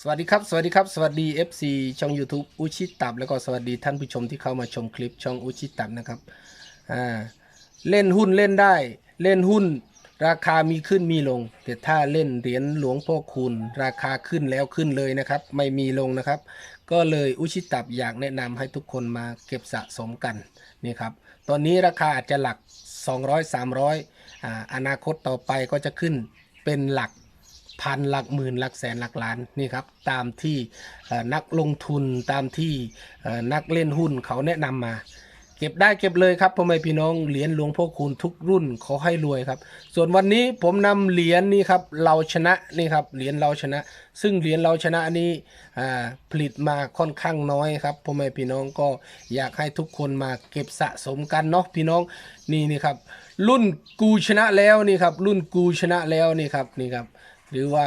สวัสดีครับ สวัสดีครับ สวัสดี FC ช่อง YouTube อุชิตับ แล้วก็สวัสดีท่านผู้ชมที่เข้ามาชมคลิปช่องอุชิตับนะครับอ่าเล่นหุ้นเล่นได้ เล่นหุ้น ราคามีขึ้นมีลง แต่ถ้าเล่นเหรียญหลวงพ่อคูณราคาขึ้นแล้วขึ้นเลยนะครับ ไม่มีลงนะครับ ก็เลยอุชิตับอยากแนะนำให้ทุกคนมาเก็บสะสมกันนี่ครับตอนนี้ราคาอาจจะหลัก 200 300อ่าอนาคตต่อไปก็จะขึ้นเป็นหลัก พันหลักหมื่นหลักแสนหลักล้านนี่ครับตามที่นักลงทุนตามที่นักเล่นหุ้นเขาแนะนำมา เก็บได้เก็บเลยครับพ่อแม่พี่น้องเหรียญหลวงพ่อคูณทุกรุ่นขอให้รวยครับ ส่วนวันนี้ผมนำเหรียญนี่ครับเราชนะนี่ครับเหรียญเราชนะ ซึ่งเหรียญเราชนะนี้อ่ผลิตมาค่อนข้างน้อยครับพ่อแม่พี่น้องก็อยากให้ทุกคนมาเก็บสะสมกันเนาะพี่น้องนี่นี่ครับรุ่นกูชนะแล้วนี่ครับรุ่นกูชนะแล้วนี่ครับนี่ครับ หรือว่า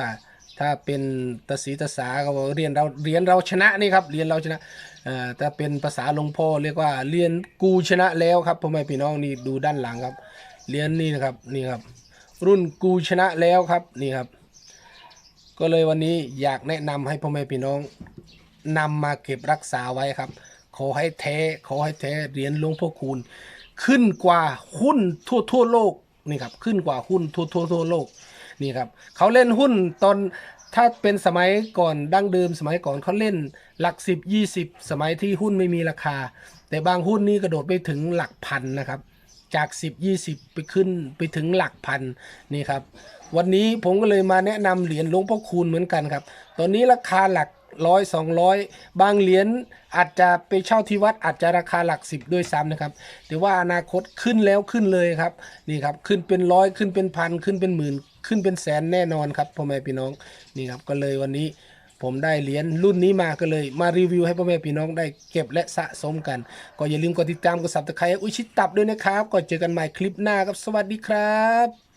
ถ้าเป็นตสีตสาเขาเรียนเราเรียนเราชนะนี่ครับเรียนเราชนะเอ่อถ้าเป็นภาษาหลวงพ่อเรียกว่าเรียนกูชนะแล้วครับพ่อแม่พี่น้องนี่ดูด้านหลังครับเรียนนี่นะครับนี่ครับ รุ่นกูชนะแล้วครับนี่ครับ ก็เลยวันนี้อยากแนะนำให้พ่อแม่พี่น้องนำมาเก็บรักษาไว้ครับ ขอให้แท้ขอให้แท้เหรียญหลวงพ่อคูณขึ้นกว่าหุ้นทั่วทั่วโลกนี่ครับขึ้นกว่าหุ้นทั่วทั่วทั่วโลก นี่ครับเขาเล่นหุ้นตอนถ้าเป็นสมัยก่อนดั้งเดิมสมัยก่อนเขาเล่นหลักสิบยี่สิบสมัยที่หุ้นไม่มีราคา แต่บางหุ้นนี่กระโดดไปถึงหลักพันนะครับจาก 10 20 ไปขึ้นไปถึงหลักพันนี่ครับ วันนี้ผมก็เลยมาแนะนำเหรียญหลวงพ่อคูณเหมือนกันครับ ตอนนี้ราคาหลัก ร้อยสองร้อยบางเหรียญอาจจะไปเช่าที่วัดอาจจะราคาหลักสิบด้วยซ้ำนะครับแต่ว่าอนาคตขึ้นแล้วขึ้นเลยครับนี่ครับขึ้นเป็นร้อยขึ้นเป็นพันขึ้นเป็นหมื่นขึ้นเป็นแสนแน่นอนครับพ่อแม่พี่น้องนี่ครับก็เลยวันนี้ผมได้เหรียญรุ่นนี้มาก็เลยมารีวิวให้พ่อแม่พี่น้องได้เก็บและสะสมกัน ก็อย่าลืมกดติดตามกดซับสไครต์อุยชิตตับด้วยนะครับก็เจอกันใหม่คลิปหน้าครับสวัสดีครับ